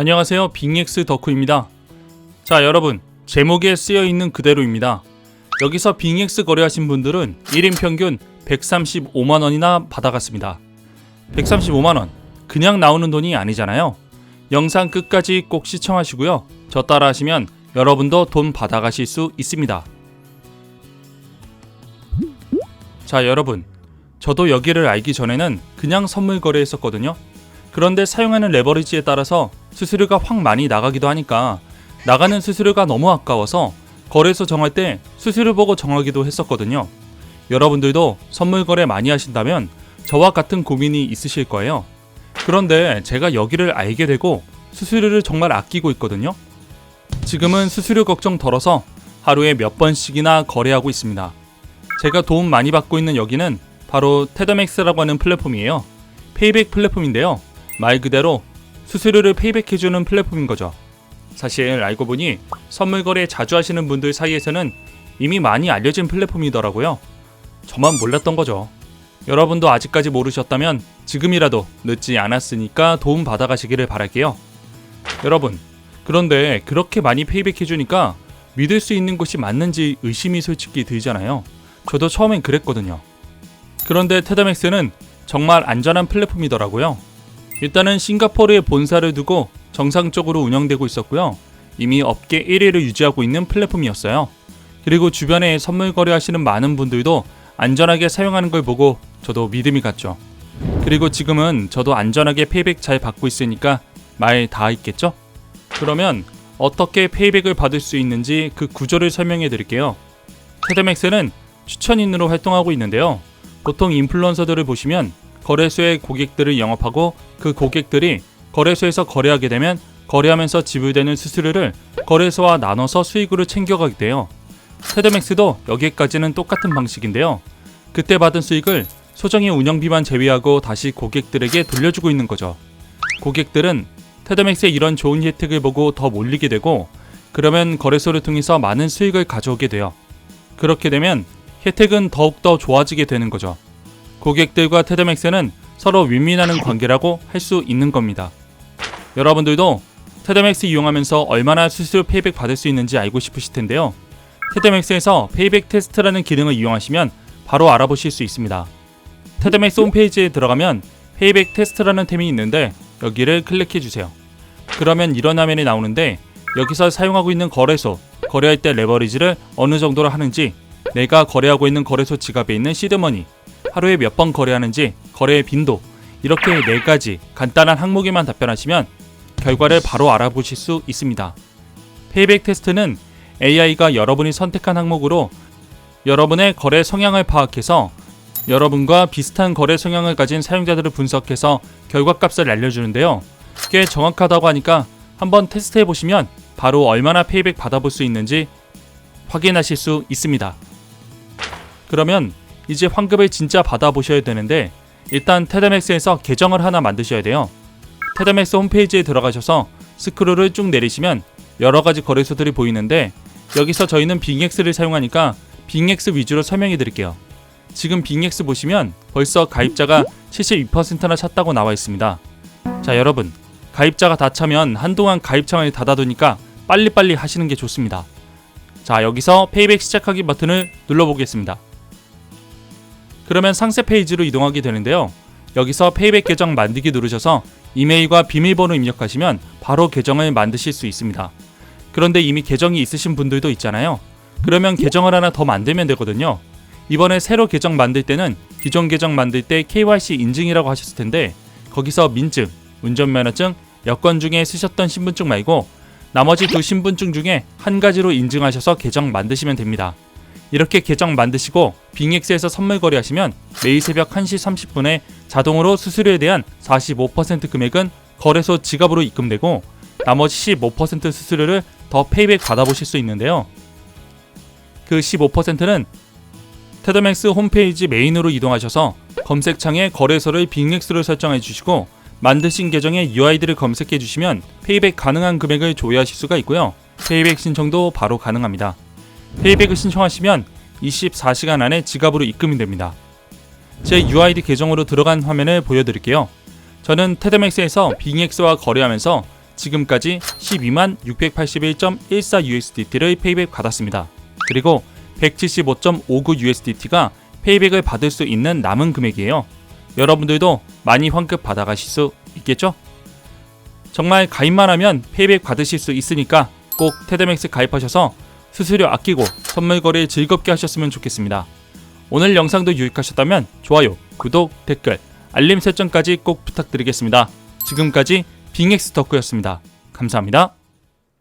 안녕하세요. 빅엑스 덕후입니다. 자, 여러분. 제목에 쓰여 있는 그대로입니다. 여기서 빅엑스 거래하신 분들은 1인 평균 135만 원이나 받아갔습니다. 135만 원. 그냥 나오는 돈이 아니잖아요. 영상 끝까지 꼭 시청하시고요. 저 따라 하시면 여러분도 돈 받아가실 수 있습니다. 자, 여러분. 저도 여기를 알기 전에는 그냥 선물 거래했었거든요. 그런데 사용하는 레버리지에 따라서 수수료가 확 많이 나가기도 하니까 나가는 수수료가 너무 아까워서 거래소 정할 때 수수료 보고 정하기도 했었거든요. 여러분들도 선물 거래 많이 하신다면 저와 같은 고민이 있으실 거예요. 그런데 제가 여기를 알게 되고 수수료를 정말 아끼고 있거든요. 지금은 수수료 걱정 덜어서 하루에 몇 번씩이나 거래하고 있습니다. 제가 도움 많이 받고 있는 여기는 바로 테더맥스라고 하는 플랫폼이에요. 페이백 플랫폼인데요. 말 그대로 수수료를 페이백해주는 플랫폼인 거죠. 사실 알고 보니 선물 거래 자주 하시는 분들 사이에서는 이미 많이 알려진 플랫폼이더라고요. 저만 몰랐던 거죠. 여러분도 아직까지 모르셨다면 지금이라도 늦지 않았으니까 도움 받아가시기를 바랄게요. 여러분, 그런데 그렇게 많이 페이백해주니까 믿을 수 있는 곳이 맞는지 의심이 솔직히 들잖아요. 저도 처음엔 그랬거든요. 그런데 테더맥스는 정말 안전한 플랫폼이더라고요. 일단은 싱가포르에 본사를 두고 정상적으로 운영되고 있었고요. 이미 업계 1위를 유지하고 있는 플랫폼이었어요. 그리고 주변에 선물 거래하시는 많은 분들도 안전하게 사용하는 걸 보고 저도 믿음이 갔죠. 그리고 지금은 저도 안전하게 페이백 잘 받고 있으니까 말 다 있겠죠? 그러면 어떻게 페이백을 받을 수 있는지 그 구조를 설명해 드릴게요. 테드맥스는 추천인으로 활동하고 있는데요. 보통 인플루언서들을 보시면 거래소에 고객들을 영업하고 그 고객들이 거래소에서 거래하게 되면 거래하면서 지불되는 수수료를 거래소와 나눠서 수익으로 챙겨가게 돼요. 테드맥스도 여기까지는 똑같은 방식인데요. 그때 받은 수익을 소정의 운영비만 제외하고 다시 고객들에게 돌려주고 있는 거죠. 고객들은 테드맥스의 이런 좋은 혜택을 보고 더 몰리게 되고 그러면 거래소를 통해서 많은 수익을 가져오게 돼요. 그렇게 되면 혜택은 더욱더 좋아지게 되는 거죠. 고객들과 테드맥스는 서로 윈윈하는 관계라고 할 수 있는 겁니다. 여러분들도 테드맥스 이용하면서 얼마나 수수료 페이백 받을 수 있는지 알고 싶으실 텐데요. 테드맥스에서 페이백 테스트라는 기능을 이용하시면 바로 알아보실 수 있습니다. 테드맥스 홈페이지에 들어가면 페이백 테스트라는 템이 있는데 여기를 클릭해 주세요. 그러면 이런 화면이 나오는데 여기서 사용하고 있는 거래소, 거래할 때 레버리지를 어느 정도로 하는지, 내가 거래하고 있는 거래소 지갑에 있는 시드머니, 하루에 몇 번 거래하는지, 거래의 빈도, 이렇게 네 가지 간단한 항목에만 답변하시면 결과를 바로 알아보실 수 있습니다. 페이백 테스트는 AI가 여러분이 선택한 항목으로 여러분의 거래 성향을 파악해서 여러분과 비슷한 거래 성향을 가진 사용자들을 분석해서 결과값을 알려주는데요. 꽤 정확하다고 하니까 한번 테스트해 보시면 바로 얼마나 페이백 받아볼 수 있는지 확인하실 수 있습니다. 그러면 이제 환급을 진짜 받아보셔야 되는데 일단 테드맥스에서 계정을 하나 만드셔야 돼요. 테드맥스 홈페이지에 들어가셔서 스크롤을 쭉 내리시면 여러 가지 거래소들이 보이는데 여기서 저희는 빅엑스를 사용하니까 빅엑스 위주로 설명해 드릴게요. 지금 빅엑스 보시면 벌써 가입자가 72%나 찼다고 나와 있습니다. 자, 여러분. 가입자가 다 차면 한동안 가입 창을 닫아두니까 빨리빨리 하시는 게 좋습니다. 자, 여기서 페이백 시작하기 버튼을 눌러보겠습니다. 그러면 상세 페이지로 이동하게 되는데요. 여기서 페이백 계정 만들기 누르셔서 이메일과 비밀번호 입력하시면 바로 계정을 만드실 수 있습니다. 그런데 이미 계정이 있으신 분들도 있잖아요. 그러면 계정을 하나 더 만들면 되거든요. 이번에 새로 계정 만들 때는 기존 계정 만들 때 KYC 인증이라고 하셨을 텐데 거기서 민증, 운전면허증, 여권 중에 쓰셨던 신분증 말고 나머지 두 신분증 중에 한 가지로 인증하셔서 계정 만드시면 됩니다. 이렇게 계정 만드시고 빅엑스에서 선물 거래하시면 매일 새벽 1시 30분에 자동으로 수수료에 대한 45% 금액은 거래소 지갑으로 입금되고 나머지 15% 수수료를 더 페이백 받아보실 수 있는데요. 그 15%는 테더맥스 홈페이지 메인으로 이동하셔서 검색창에 거래소를 빅엑스로 설정해 주시고 만드신 계정의 UID를 검색해 주시면 페이백 가능한 금액을 조회하실 수가 있고요. 페이백 신청도 바로 가능합니다. 페이백을 신청하시면 24시간 안에 지갑으로 입금이 됩니다. 제 UID 계정으로 들어간 화면을 보여드릴게요. 저는 테드맥스에서 빅엑스와 거래하면서 지금까지 12만 681.14 USDT를 페이백 받았습니다. 그리고 175.59 USDT가 페이백을 받을 수 있는 남은 금액이에요. 여러분들도 많이 환급 받아가실 수 있겠죠? 정말 가입만 하면 페이백 받으실 수 있으니까 꼭 테드맥스 가입하셔서 수수료 아끼고 선물 거래 즐겁게 하셨으면 좋겠습니다. 오늘 영상도 유익하셨다면 좋아요, 구독, 댓글, 알림 설정까지 꼭 부탁드리겠습니다. 지금까지 빙엑스 덕후였습니다. 감사합니다.